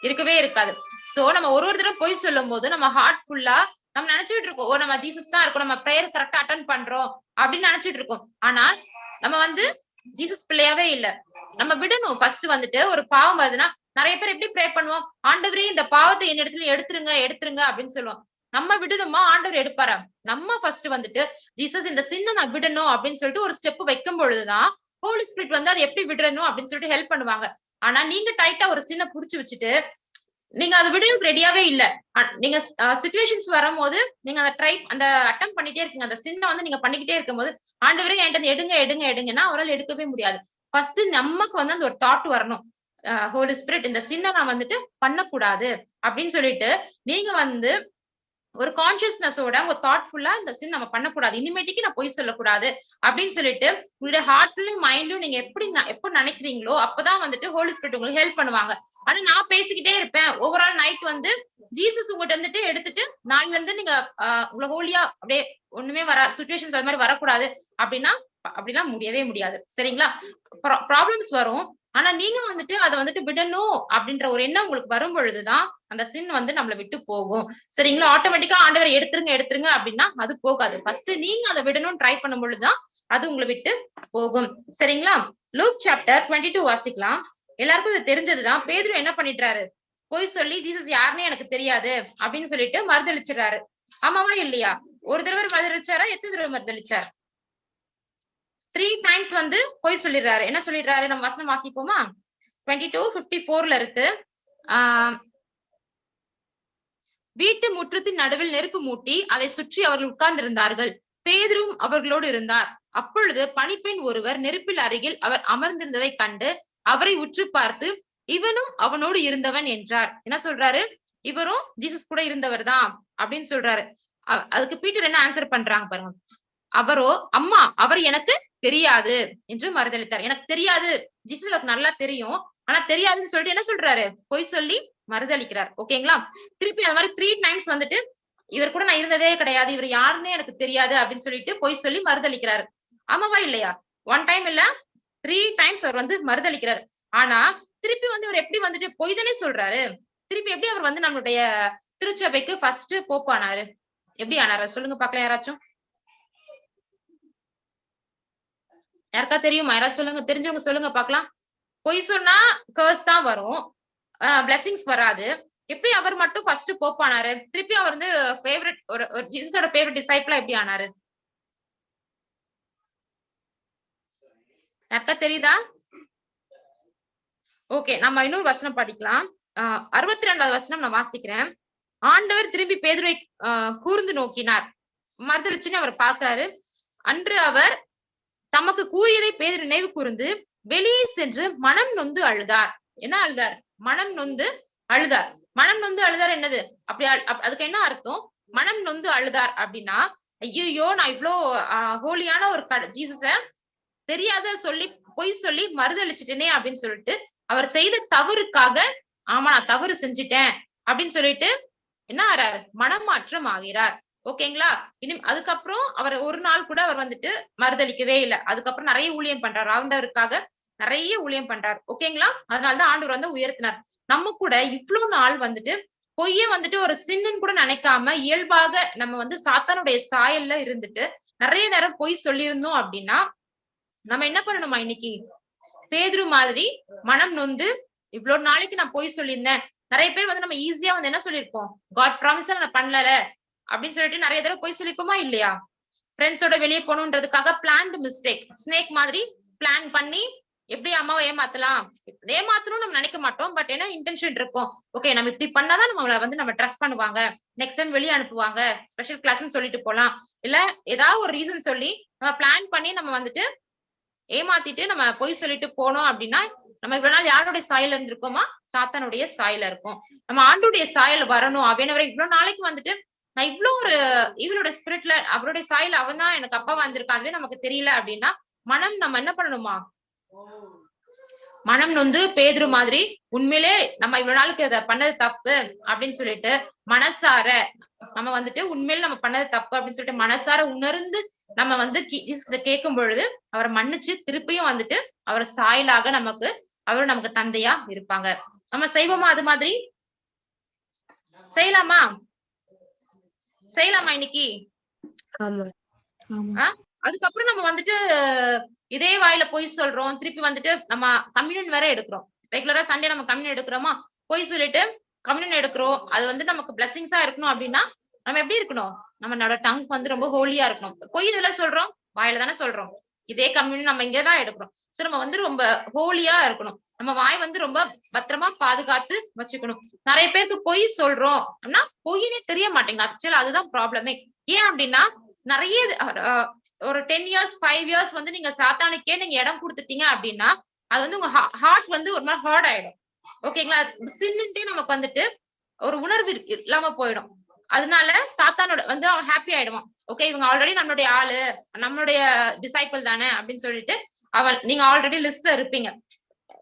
இருக்கவே இருக்காது. சோ நம்ம ஒரு ஒரு தடவை பொய் சொல்லும் போது நம்ம ஹார்ட் ஃபுல்லா நம்ம நினைச்சிட்டு இருக்கோம் ஓ நம்ம ஜீசஸ் தான் இருக்கோம் நம்ம ப்ரேயர் கரெக்டா அட்டன் பண்றோம் அப்படின்னு நினைச்சிட்டு இருக்கோம். ஆனா நம்ம வந்து ஜீசஸ் பிள்ளையாவே இல்ல. நம்ம விடணும். ஃபர்ஸ்ட் வந்துட்டு ஒரு பாவம் வருதுன்னா நிறைய பேர் எப்படி ப்ரே பண்ணுவோம்? ஆண்டவரே இந்த பாவத்தை என் இடத்துல எடுத்துருங்க எடுத்துருங்க அப்படின்னு சொல்லுவோம். நம்ம விடணுமா ஆண்டவர் எடுப்பாரா? நம்ம ஃபர்ஸ்ட் வந்துட்டு ஜீசஸ் இந்த சின்ன நான் விடணும் அப்படின்னு சொல்லிட்டு ஒரு ஸ்டெப் வைக்கும் பொழுதுதான் ஹோலி ஸ்பிரிட் வந்து அதை எப்படி விடணும் அப்படின்னு சொல்லிட்டு ஹெல்ப் பண்ணுவாங்க. ஆனா நீங்க டைட்டா ஒரு சின்ன புடிச்சு வச்சுட்டு நீங்க அதை விடறதுக்கு ரெடியாவே இல்ல. நீங்க சுச்சுவேஷன்ஸ் வரும்போது நீங்க அந்த ட்ரை அந்த அட்டம் பண்ணிட்டே இருக்கீங்க. அந்த சின்ன வந்து நீங்க பண்ணிக்கிட்டே இருக்கும்போது ஆண்டவரே என்கிட்ட இருந்து எடுங்க எடுங்க எடுங்கன்னா அவரால் எடுக்கவே முடியாது. ஃபர்ஸ்ட் நமக்கு வந்து அந்த ஒரு தாட் வரணும். ஹோலி ஸ்பிரிட் இந்த சின்ன நான் வந்துட்டு பண்ணக்கூடாது அப்படின்னு சொல்லிட்டு நீங்க வந்து ஒரு கான்சியஸ்னஸோட உங்க தாட்ஃபுல்லா இந்த சின் நம்ம பண்ணக்கூடாது. இனிமேட்டிக்கு நான் பொய் சொல்லக்கூடாது. அப்படின்னு சொல்லிட்டு உங்களுடைய ஹார்ட்லயும் மைண்ட்லயும் நீங்க எப்படி ந- எப்ப நினைக்கிறீங்களோ அப்பதான் வந்துட்டு ஹோலி ஸ்பிரிட் உங்களுக்கு ஹெல்ப் பண்ணுவாங்க. ஆனா நான் பேசிக்கிட்டே இருப்பேன். ஓவரால் நைட் வந்து ஜீசஸ் உங்ககிட்ட வந்துட்டு எடுத்துட்டு நாளைல இருந்து நீங்க உங்களை ஹோலியா அப்படியே ஒண்ணுமே வர சுச்சுவேஷன்ஸ் அது மாதிரி வரக்கூடாது. அப்படின்னா அப்படிலாம் முடியவே முடியாது. சரிங்களா? ப்ராப்ளம்ஸ் வரும். ஆனா நீங்க வந்துட்டு அதை வந்துட்டு விடணும் அப்படின்ற ஒரு எண்ணம் உங்களுக்கு வரும் பொழுதுதான் அந்த சின் வந்து நம்மள விட்டு போகும். சரிங்களா? ஆட்டோமேட்டிக்கா ஆண்டவர் எடுத்துருங்க எடுத்துருங்க அப்படின்னா அது போகாது. ஃபர்ஸ்ட் நீங்க அதை விடணும்னு ட்ரை பண்ணும் பொழுதுதான் அது உங்களை விட்டு போகும். சரிங்களா? லூக் சாப்டர் டுவெண்ட்டி டூ வாசிக்கலாம். எல்லாருக்கும் இது தெரிஞ்சதுதான். பேதுரு என்ன பண்ணிடுறாரு? போய் சொல்லி ஜீசஸ் யாருன்னே எனக்கு தெரியாது அப்படின்னு சொல்லிட்டு மறுதளிச்சிடுறாரு ஆமாவா இல்லையா? ஒரு தடவை மறுதளிச்சாரா எத்தனை தடவை மறுதளிச்சார் த்ரீ டைம்ஸ் வந்து போய் சொல்லிடுறாரு. என்ன சொல்லிடுறாரு? நம்ம வசனம் வாசிப்போமா? டுவெண்ட்டி டூ பிப்டி ஃபோர்ல இருக்கு வீட்டு முற்றத்தின் நடுவில் நெருப்பு மூட்டி அதை சுற்றி அவர்கள் உட்கார்ந்திருந்தார்கள். பேதரும் அவர்களோடு இருந்தார். அப்பொழுது பணிப்பெண் ஒருவர் நெருப்பில் அருகில் அவர் அமர்ந்திருந்ததை கண்டு அவரை உற்று பார்த்து இவனும் அவனோடு இருந்தவன் என்றார். என்ன சொல்றாரு? இவரும் ஜீசஸ் கூட இருந்தவர் தான் அப்படின்னு சொல்றாரு. அதுக்கு பீட்டர் என்ன ஆன்சர் பண்றாங்க பாருங்க. அவரோ அம்மா அவர் எனக்கு தெரியாது என்று மறுதளித்தார். எனக்கு தெரியாது. ஜீசஸ் எனக்கு நல்லா தெரியும். ஆனா தெரியாதுன்னு சொல்லிட்டு என்ன சொல்றாரு? பொய் சொல்லி மறுதளிக்கிறார். ஓகேங்களா திருப்பி அது மாதிரி த்ரீ டைம்ஸ் வந்துட்டு இவர் கூட நான் இருந்ததே கிடையாது. இவர் யாருன்னே எனக்கு தெரியாது அப்படின்னு சொல்லிட்டு பொய் சொல்லி மறுதளிக்கிறாரு. ஆமாவா இல்லையா? ஒன் டைம் இல்ல த்ரீ டைம்ஸ் அவர் வந்து மறுதளிக்கிறாரு. ஆனா திருப்பி வந்து இவர் எப்படி வந்துட்டு பொய் தானே சொல்றாரு? திருப்பி எப்படி அவர் வந்து நம்மளுடைய திருச்சபைக்கு ஃபர்ஸ்ட் போப்பானாரு எப்படி ஆனாரு? சொல்லுங்க பாக்கலாம் யாராச்சும். யாருக்கா தெரியுமா? யாராவது சொல்லுங்க தெரிஞ்சவங்க சொல்லுங்க பாக்கலாம் பொய் சொன்னா கேர்ஸ் தான் வரும். பிளெஸிங்ஸ் வராது. எப்படி அவர் மட்டும் ஃபர்ஸ்ட் போப்பானாரு? திருப்பி அவர் வந்து ஃபேவரட் ஒரு ஒரு ஜீசஸோட ஃபேவரட் டிசைபிளா எப்படி ஆனாரு? யாருக்கா தெரியுதா? ஓகே நம்ம இன்னொரு வசனம் படிக்கலாம். அறுபத்தி ரெண்டாவது வசனம் நான் வாசிக்கிறேன். ஆண்டவர் திரும்பி பேதுரை ஆஹ் கூர்ந்து நோக்கினார். மறுதளிச்சுன்னு அவர் பாக்குறாரு அன்று அவர் தமக்கு கூறியதை பேதர் நினைவு கூர்ந்து வெளியே சென்று மனம் நொந்து அழுதார். என்ன அழுதார்? மனம் நொந்து அழுதார். மனம் நொந்து அழுதார் என்னது? அப்படி அதுக்கு என்ன அர்த்தம்? மனம் நொந்து அழுதார் அப்படின்னா ஐயோ நான் இவ்ளோ ஹோலியான ஒரு கட ஜீசஸ தெரியாத சொல்லி பொய் சொல்லி மறுதளிச்சிட்டேனே அப்படின்னு சொல்லிட்டு அவர் செய்த தவறுக்காக ஆமா நான் தவறு செஞ்சுட்டேன் அப்படின்னு சொல்லிட்டு என்ன ஆறார்? மனமாற்றம் ஆகிறார். ஓகேங்களா? இனி அதுக்கப்புறம் அவர் ஒரு நாள் கூட அவர் வந்துட்டு மறுதளிக்கவே இல்லை. அதுக்கப்புறம் நிறைய ஊழியம் பண்றார். ஆண்டவருக்காக நிறைய ஊழியம் பண்றார். ஓகேங்களா? அதனாலதான் ஆண்டவர் வந்து உயர்த்தினார். நம்ம கூட இவ்வளவு நாள் வந்துட்டு பொய்ய வந்துட்டு ஒரு சின்னன்னு கூட நினைக்காம இயல்பாக நம்ம வந்து சாத்தானுடைய சாயல்ல இருந்துட்டு நிறைய நேரம் பொய் சொல்லியிருந்தோம் அப்படின்னா நம்ம என்ன பண்ணணுமா இன்னைக்கு? பேதுரு மாதிரி மனம் நொந்து இவ்வளவு நாளைக்கு நான் பொய் சொல்லியிருந்தேன். நிறைய பேர் வந்து நம்ம ஈஸியா வந்து என்ன சொல்லியிருப்போம்? காட் ப்ராமிஸா நான் பண்ணல அப்படின்னு சொல்லிட்டு நிறைய தடவை பொய் சொல்லிப்போமா இல்லையா? ஃப்ரெண்ட்ஸோட வெளியே போகணுன்றதுக்காக பிளான்டு மிஸ்டேக் ஸ்னேக் மாதிரி பிளான் பண்ணி எப்படி அம்மாவை ஏமாத்தலாம்? ஏமாத்தணும் நம்ம நினைக்க மாட்டோம். பட் ஏன்னா இன்டென்ஷன் இருக்கும். ஓகே நம்ம இப்படி பண்ணாதான் நம்ம வந்து நம்ம ட்ரஸ்ட் பண்ணுவாங்க. நெக்ஸ்ட் டைம் வெளியே அனுப்புவாங்க. ஸ்பெஷல் கிளாஸ்னு சொல்லிட்டு போலாம். இல்ல ஏதாவது ஒரு ரீசன் சொல்லி நம்ம பிளான் பண்ணி நம்ம வந்துட்டு ஏமாத்திட்டு நம்ம பொய் சொல்லிட்டு போனோம் அப்படின்னா நம்ம இவ்வளவு நாள் யாருடைய சாயல இருந்திருக்கோமா? சாத்தானுடைய சாயல இருக்கும். நம்ம ஆண்டுடைய சாயல் வரணும். அப்படின்னவரை இவ்வளவு நாளைக்கு வந்துட்டு நான் இவ்வளவு ஒரு இவரோட ஸ்பிரிட்ல அவருடைய சாயில் அவன் தான் எனக்கு அப்பா வந்திருக்கான். அதுவே நமக்கு தெரியல அப்படின்னா மனம் நம்ம என்ன பண்ணணுமா? மனம் வந்து பேதுரு மாதிரி உண்மையிலே நம்ம இவ்வளவு நாளுக்கு இதை பண்ணது தப்பு அப்படின்னு சொல்லிட்டு மனசார நம்ம வந்துட்டு உண்மையில நம்ம பண்ணது தப்பு அப்படின்னு சொல்லிட்டு மனசார உணர்ந்து நம்ம வந்து கேட்கும் பொழுது அவரை மன்னிச்சு திருப்பியும் வந்துட்டு அவர் சாயலாக நமக்கு அவர் நமக்கு தந்தையா இருப்பாங்க. நம்ம செய்வோமா அது மாதிரி? செய்யலாமா? செய்யலாமா இன்னைக்கு? ஆமா. ஆமா. அதுக்கப்புறம் நம்ம வந்துட்டு இதே வாயில பொய் சொல்றோம். திருப்பி வந்துட்டு நம்ம கம்யூனியன் வேற எடுக்கிறோம். ரெகுலரா சண்டே நம்ம கம்யூனியன் எடுக்கிறோமா? பொய் சொல்லிட்டு கம்யூனியன் எடுக்கிறோம். அது வந்து நமக்கு பிளஸிங்ஸா இருக்கணும் அப்படின்னா நம்ம எப்படி இருக்கணும்? நம்மளோட டங் வந்து ரொம்ப ஹோலியா இருக்கணும். பொய் இதுல சொல்றோம் வாயில தானே சொல்றோம். இதே கம்யூனியன் நம்ம இங்கதான் எடுக்கிறோம். சோ நம்ம வந்து ரொம்ப ஹோலியா இருக்கணும். நம்ம வாய் வந்து ரொம்ப பத்திரமா பாதுகாத்து வச்சுக்கணும். நிறைய பேருக்கு பொய் சொல்றோம் அப்படின்னா பொய்னே தெரிய மாட்டேங்குது. ஆக்சுவலா அதுதான் ப்ராப்ளமே ஏன் அப்படின்னா நிறைய ஒரு டென் இயர்ஸ் ஃபைவ் இயர்ஸ் வந்து நீங்க சாத்தானுக்கே நீங்க இடம் கொடுத்துட்டீங்க அப்படின்னா அது வந்து உங்க ஹார்ட் வந்து ஒரு மாதிரி ஹார்ட் ஆயிடும். ஓகேங்களா சின்னுட்டே நமக்கு வந்துட்டு ஒரு உணர்வு இருக்கு இல்லாம போயிடும். அதனால சாத்தானோட வந்து அவன் ஹாப்பி ஆயிடுவான். ஓகே இவங்க ஆல்ரெடி நம்மளுடைய ஆளு நம்மளுடைய டிசைபிள் தானே அப்படின்னு சொல்லிட்டு அவன் நீங்க ஆல்ரெடி லிஸ்ட்ல இருப்பீங்க.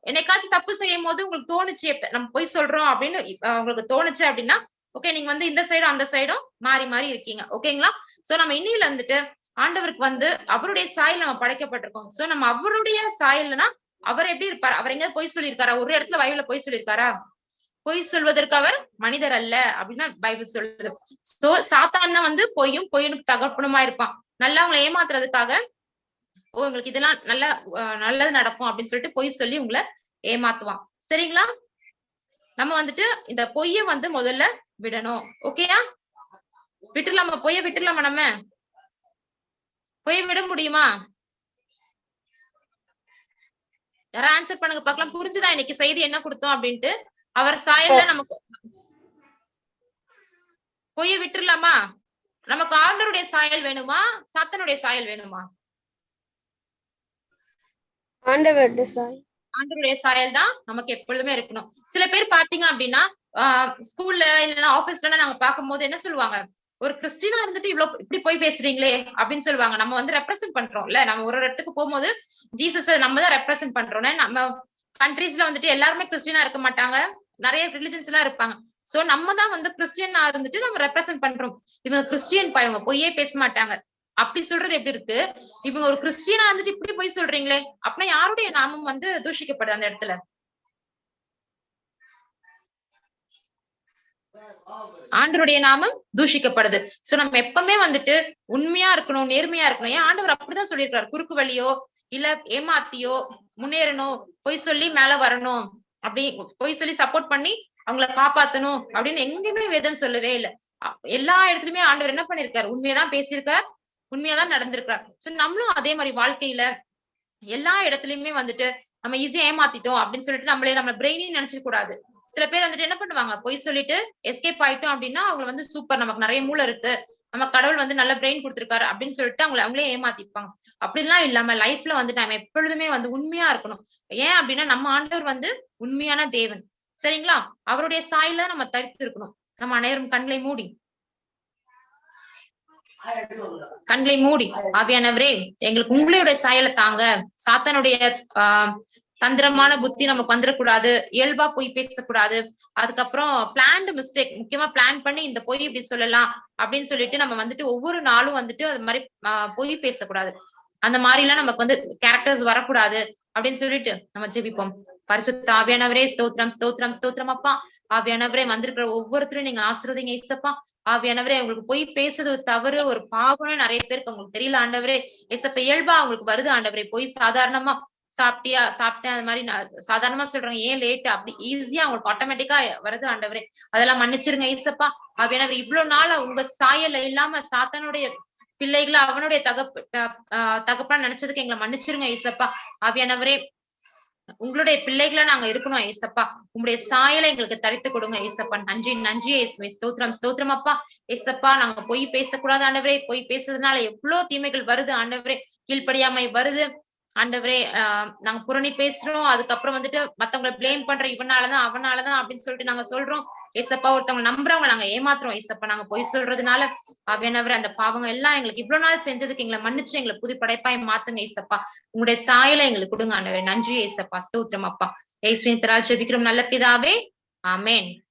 என்னைக்காச்சும் தப்பு செய்யும் போது உங்களுக்கு தோணுச்சு எப்ப நம்ம போய் சொல்றோம் அப்படின்னு உங்களுக்கு தோணுச்சு அப்படின்னா ஓகே நீங்க வந்து இந்த சைடும் அந்த சைடும் மாறி மாறி இருக்கீங்க. ஓகேங்களா சோ நம்ம இன்னில வந்துட்டு ஆண்டவருக்கு வந்து அவருடைய சாயல் நம்ம படைக்கப்பட்டிருக்கோம். சோ நம்ம அவருடைய சாயல்னா அவர் எப்படி இருப்பார்? அவர் எங்க பொய் சொல்லியிருக்காரா? ஒரு இடத்துல வயவுல பொய் சொல்லியிருக்காரா? பொய் சொல்வதற்கு அவர் மனிதர் அல்ல அப்படின்னு பைபிள் சொல்றது சோ சாத்தான்னா வந்து பொய்யும் பொய்யும் தகப்பனுமா இருப்பான். நல்லா அவங்களை ஏமாத்துறதுக்காக ஓ உங்களுக்கு இதெல்லாம் நல்லா நல்லது நடக்கும் அப்படின்னு சொல்லிட்டு பொய் சொல்லி உங்களை ஏமாத்துவான். சரிங்களா? நம்ம வந்துட்டு இந்த பொய்ய வந்து முதல்ல விடணும். ஓகேயா விட்டுலாமா பொய்ய விட்டுலாமா நம்ம? பொய்ய விட முடியுமா? யாரா ஆன்சர் பண்ணுங்க பார்க்கலாம். புரிஞ்சுதா? இன்னைக்கு செய்தி என்ன கொடுத்தோம் அப்படின்ட்டு. அவர் சாயல்ல நமக்கு பொய்ய விட்டுறலாமா? நமக்கு ஆண்டருடைய சாயல் வேணுமா? சாத்தனுடைய சாயல் வேணுமா? ஆண்டவருடைய ஆண்டருடைய சாயல் தான் நமக்கு எப்பொழுதுமே இருக்கணும். சில பேர் பாத்தீங்க அப்படின்னா ஸ்கூல்ல இல்லைன்னா ஆபீஸ்ல நாங்க பார்க்கும்போது என்ன சொல்லுவாங்க? ஒரு கிறிஸ்டினா இருந்துட்டு இவ்வளவு இப்படி போய் பேசுறீங்களே அப்படின்னு சொல்லுவாங்க. நம்ம வந்து ரெப்ரசென்ட் பண்றோம்ல. நம்ம ஒரு ஒரு இடத்துக்கு போகும்போது ஜீசஸ் நம்ம தான் ரெப்ரசென்ட் பண்றோம்னு நம்ம கண்ட்ரீஸ்ல வந்துட்டு எல்லாருமே கிறிஸ்டியனா இருக்க மாட்டாங்க. நிறைய ரிலிஜன்ஸ் எல்லாம் இருப்பாங்க. சோ நம்ம தான் வந்து கிறிஸ்டியனா இருந்துட்டு நம்ம ரெப்ரசென்ட் பண்றோம். இவங்க கிறிஸ்டியன் பா இவங்க பொய்யே பேச மாட்டாங்க. அப்படி சொல்றது எப்படி இருக்கு? இவங்க ஒரு கிறிஸ்டியனா வந்துட்டு இப்படி போய் சொல்றீங்களே? அப்படின்னா யாருடைய நாமம் வந்து தூஷிக்கப்படுது அந்த இடத்துல? ஆண்டவருடைய நாமம் தூஷிக்கப்படுது. சோ நம்ம எப்பவுமே வந்துட்டு உண்மையா இருக்கணும் நேர்மையா இருக்கணும். ஏன்? ஆண்டவர் அப்படிதான் சொல்லியிருக்காரு குறுக்கு வழியோ இல்ல ஏமாத்தியோ முன்னேறணும் பொய் சொல்லி மேல வரணும் அப்படி பொய் சொல்லி சப்போர்ட் பண்ணி அவங்கள காப்பாத்தணும் அப்படின்னு எங்கேயுமே வேதம் சொல்லவே இல்லை. எல்லா இடத்துலயுமே ஆண்டவர் என்ன பண்ணிருக்காரு? உண்மையதான் பேசியிருக்கார். உண்மையாதான் நடந்திருக்கார் சோ நம்மளும் அதே மாதிரி வாழ்க்கையில எல்லா இடத்துலயுமே வந்துட்டு நம்ம ஈஸியா ஏமாத்திட்டோம் அப்படின்னு சொல்லிட்டு நம்மளே நம்ம பிரெயினையும் நினைச்சிக்க கூடாது. சில பேர் வந்துட்டு என்ன பண்ணுவாங்க? பொய் சொல்லிட்டு எஸ்கேப் ஆயிட்டோம் அப்படின்னா அவங்க வந்து சூப்பர் நமக்கு நிறைய மூளை இருக்கு. நம்ம கடவுள் வந்து நல்ல பிரெயின் கொடுத்துருக்காரு அப்படின்னு சொல்லிட்டு அவங்கள அவங்களே ஏமாத்திப்பாங்க. அப்படிலாம் இல்லாம லைஃப்ல வந்து நம்ம எப்பொழுதுமே வந்து உண்மையா இருக்கணும். ஏன் அப்படின்னா நம்ம ஆண்டவர் வந்து உண்மையான தேவன். சரிங்களா? அவருடைய சாயில நம்ம தரித்து இருக்கணும். நம்ம அனைவரும் கண்களை மூடி. கண்களை மூடி. ஆவியானவரே எங்களுக்கு உங்களுடைய சாயலை தாங்க. சாத்தனுடைய ஆஹ் தந்திரமான புத்தி நமக்கு வந்துடக்கூடாது இயல்பா போய் பேசக்கூடாது. அதுக்கப்புறம் பிளான்டு மிஸ்டேக் முக்கியமா பிளான் பண்ணி இந்த பொய் இப்படி சொல்லலாம் அப்படின்னு சொல்லிட்டு நம்ம வந்துட்டு ஒவ்வொரு நாளும் வந்துட்டு அது மாதிரி ஆஹ் பொய் பேசக்கூடாது. அந்த மாதிரி எல்லாம் நமக்கு வந்து கேரக்டர்ஸ் வரக்கூடாது அப்படின்னு சொல்லிட்டு நம்ம ஜெபிப்போம். பரிசுத்த ஆவியானவரே ஸ்தோத்திரம் ஸ்தோத்திரம் ஸ்தோத்திரம் அப்பா. ஆவியானவரே வந்திருக்கிற ஒவ்வொருத்தரும் நீங்க ஆசீர்வதிங்க இசப்பா ஆவியானவரே உங்களுக்கு போய் பேசுறது தவறு ஒரு பாவம்னு நிறைய பேருக்கு உங்களுக்கு தெரியல ஆண்டவரே. இசப்ப இயல்பா அவங்களுக்கு வருது ஆண்டவரே. போய் சாதாரணமா சாப்பிட்டியா சாப்பிட்டேன் அது மாதிரி நான் சாதாரணமா சொல்றாங்க ஏன் லேட் அப்படி ஈஸியா அவங்களுக்கு ஆட்டோமேட்டிக்கா வருது ஆண்டவரே. அதெல்லாம் மன்னிச்சிருங்க ஈசப்பா. ஆவியானவர் இவ்வளவு நாளா உங்க சாயல இல்லாம சாத்தானுடைய பிள்ளைகளை அவனுடைய தகப்பு ஆஹ் தகப்பா நினைச்சதுக்கு எங்களை மன்னிச்சிருங்க ஈசப்பா. ஆவியானவரே உங்களுடைய பிள்ளைகளா நாங்க இருக்கணும் ஏசப்பா உங்களுடைய சாயலை எங்களுக்கு தரித்து கொடுங்க ஏசப்பா நன்றி நன்றி ஏசுவே ஸ்தோத்திரம் ஸ்தோத்திரம் அப்பா. ஏசப்பா நாங்க பொய் பேசக்கூடாது ஆண்டவரே. பொய் பேசுறதுனால எவ்வளவு தீமைகள் வருது ஆண்டவரே. கீழ்ப்படியாமை வருது. ஆண்டவரே ஆஹ் நாங்க புரணி பேசுறோம். அதுக்கப்புறம் வந்துட்டு மத்தவங்களை பிளேம் பண்ற இவனாலதான் அவனாலதான் அப்படின்னு சொல்லிட்டு நாங்க சொல்றோம். ஏசப்பா ஒருத்தவங்க நம்புறவங்க நாங்க ஏமாத்துறோம் ஏசப்பா. நாங்க பொய் சொல்றதுனால அவையானவரே அந்த பாவங்க எல்லாம் எங்களுக்கு இவ்வளவு நாள் செஞ்சதுக்கு எங்களை மன்னிச்சு எங்களை புது படைப்பாய் மாத்துங்க ஏசப்பா. உங்களுடைய சாயலை எங்களுக்கு கொடுங்க ஆண்டவரே. நன்றி ஏசப்பா. ஸ்தோத்திரம் அப்பா. ஏசுவின் பிராஜ் ஜெபிக்கிறோம். நல்ல பிதாவே. ஆமேன்.